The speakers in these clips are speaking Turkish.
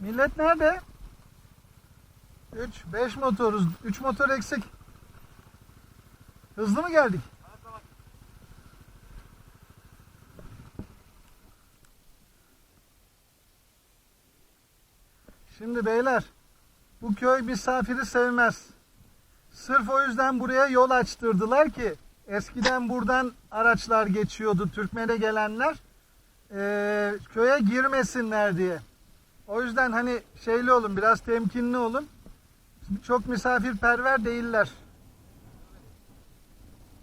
Millet nerede? 3, 5 motoruz. 3 motor eksik. Hızlı mı geldik? Şimdi beyler, bu köy misafiri sevmez. Sırf o yüzden buraya yol açtırdılar ki eskiden buradan araçlar geçiyordu Türkmen'e gelenler eee, köye girmesinler diye. O yüzden hani şeyli olun biraz temkinli olun. Çok misafirperver değiller.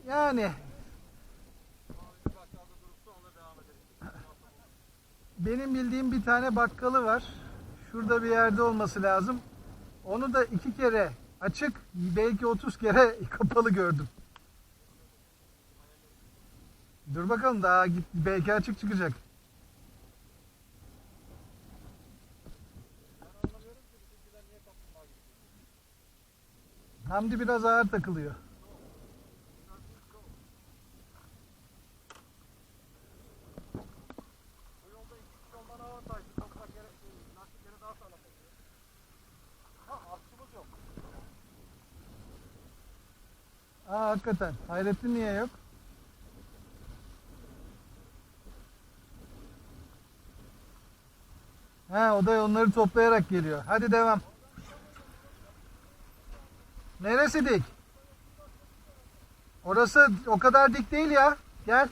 Yani benim bildiğim bir tane bakkalı var. Şurada bir yerde olması lazım. Onu da iki kere açık, belki 30 kere kapalı gördüm. Dur bakalım daha belki açık çıkacak. Hamdi biraz ağır takılıyor. Bu yolda iki kişi olman avantajlı. Toprak yere, e, lastikleri daha sağlam oluyor. Ha askımız yok. Aa hakikaten. Hayrettin niye yok? Ha o da onları toplayarak geliyor. Hadi devam. Neresi dik? Orası o kadar dik değil ya. Gel.